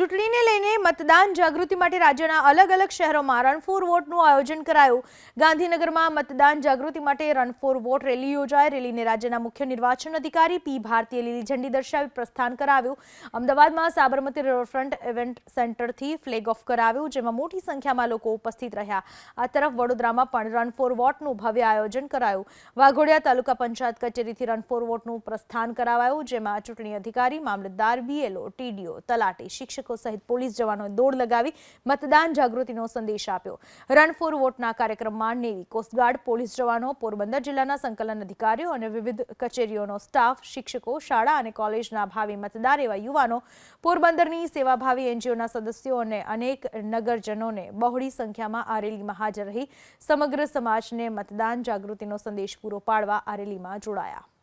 ચૂંટણીને લઈને મતદાન જાગૃતિ માટે રાજ્યના અલગ અલગ શહેરોમાં રન ફોર વોટનું આયોજન કરાયું. ગાંધીનગરમાં મતદાન જાગૃતિ માટે રન ફોર વોટ રેલી યોજાઈ. રેલીને રાજ્યના મુખ્ય નિર્વાચન અધિકારી પી. ભારતીય લીલી ઝંડી દર્શાવી પ્રસ્થાન કરાવ્યું. અમદાવાદમાં સાબરમતી રિવરફ્રન્ટ ઇવેન્ટ સેન્ટરથી ફ્લેગ ઓફ કરાવ્યું, જેમાં મોટી સંખ્યામાં લોકો ઉપસ્થિત રહ્યા. આ તરફ વડોદરામાં પણ રન ફોર વોટનું ભવ્ય આયોજન કરાયું. વાઘોડિયા તાલુકા પંચાયત કચેરીથી રન ફોર વોટનું પ્રસ્થાન કરાવાયું, જેમાં ચૂંટણી અધિકારી મામલતદાર બીએલઓ ટીડીઓ તલાટી, શિક્ષકો સહિત પોલીસ જવાનોએ દોડ લગાવી મતદાન જાગૃતિનો સંદેશ આપ્યો. રન ફોર વોટના કાર્યક્રમમાં નેવી કોસ્ટગાર્ડ પોલીસ જવાનો, પોરબંદર જિલ્લાના સંકલન અધિકારીઓ અને વિવિધ કચેરીઓનો સ્ટાફ શિક્ષકો, શાળા અને કોલેજના ભાવિ મતદાર એવા યુવાનો, પોરબંદરની સેવાભાવી એનજીઓના સદસ્યો અને અનેક નગરજનોને બહોળી સંખ્યામાં આ રેલીમાં હાજર રહી સમગ્ર સમાજને મતદાન જાગૃતિનો સંદેશ પૂરો પાડવા આ રેલીમાં જોડાયા.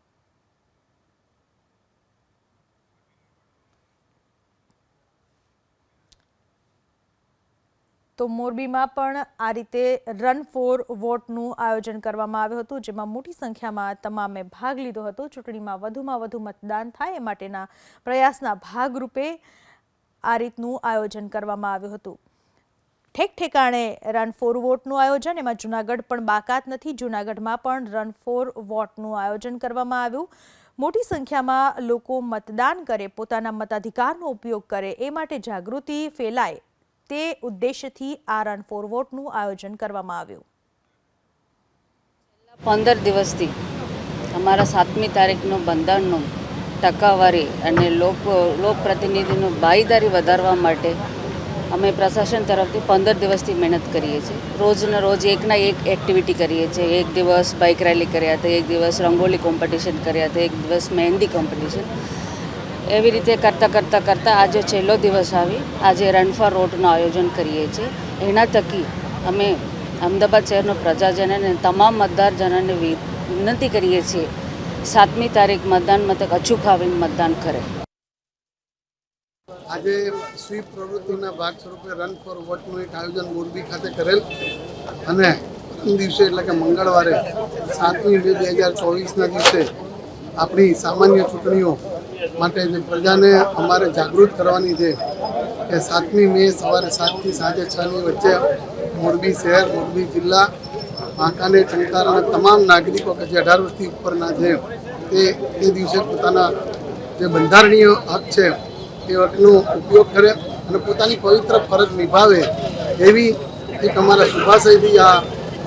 તો મોરબીમાં પણ આ રીતે રન ફોર વોટનું આયોજન કરવામાં આવ્યું હતું, જેમાં મોટી સંખ્યામાં તમામે ભાગ લીધો હતો. ચૂંટણીમાં વધુમાં વધુ મતદાન થાય એ માટેના પ્રયાસના ભાગરૂપે આ રીતનું આયોજન કરવામાં આવ્યું હતું. ઠેક ઠેકાણે રન ફોર વોટનું આયોજન, એમાં જૂનાગઢ પણ બાકાત નથી. જૂનાગઢમાં પણ રન ફોર વોટનું આયોજન કરવામાં આવ્યું. મોટી સંખ્યામાં લોકો મતદાન કરે, પોતાના મતાધિકારનો ઉપયોગ કરે, એ માટે જાગૃતિ ફેલાય તે ઉદ્દેશ્યથી આ રન ફોર વોટનું આયોજન કરવામાં આવ્યું. પંદર દિવસથી અમારા સાતમી તારીખનો બંધારણનો ટકાવારી અને લોક, લોકપ્રતિનિધિનો ભાગીદારી વધારવા માટે અમે પ્રશાસન તરફથી પંદર દિવસથી મહેનત કરીએ છીએ. રોજના રોજ એકના એક એક્ટિવિટી કરીએ છીએ. એક દિવસ બાઇક રેલી કર્યા હતા, એક દિવસ રંગોલી કોમ્પિટિશન કર્યા હતા, એક દિવસ મહેંદી કોમ્પિટિશન એવી રીતે કરતાં કરતાં કરતાં આજે છેલ્લો દિવસ આવી. આજે રન ફોર રોડનું આયોજન કરીએ છીએ. એના થકી અમે અમદાવાદ શહેરનો પ્રજાજન અને તમામ મતદારજનોને વિનંતી કરીએ છીએ, સાતમી તારીખ મતદાન મથક અચૂક આવીને મતદાન કરે. આજે સ્વીપ પ્રવૃત્તિના ભાગ સ્વરૂપે રન ફોર વોટનું એક આયોજન મોરબી ખાતે કરેલ અને દિવસે એટલે કે મંગળવારે સાતમી મે બે હજાર ચોવીસના દિવસે આપણી સામાન્ય ચૂંટણીઓ માટે જે પ્રજાને અમારે જાગૃત કરવાની છે કે સાતમી મે સવારે સાતથી સાંજે છની વચ્ચે મોરબી શહેર, મોરબી જિલ્લા વાંકાને ટંકાર અને તમામ નાગરિકો કે જે અઢાર વર્ષથી ઉપરના છે, તે એ દિવસે પોતાના જે બંધારણીય હક છે, એ હકનો ઉપયોગ કરે અને પોતાની પવિત્ર ફરજ નિભાવે એવી એક અમારા શુભાશયથી આ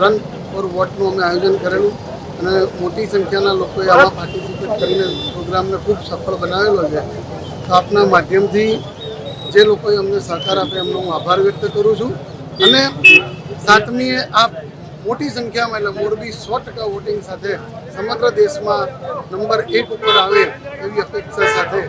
રન ફોર વોટનું અમે આયોજન કરેલું. અને મોટી સંખ્યાના લોકોએ આમાં પાર્ટિસિપેટ કરીને પ્રોગ્રામને ખૂબ સફળ બનાવેલો છે. તો આપના માધ્યમથી જે લોકોએ અમને સહકાર આપે એમનો હું આભાર વ્યક્ત કરું છું. અને સાતમીએ આ મોટી સંખ્યામાં એટલે મોરબી સો ટકા વોટિંગ સાથે સમગ્ર દેશમાં નંબર એક ઉપર આવે એવી અપેક્ષા સાથે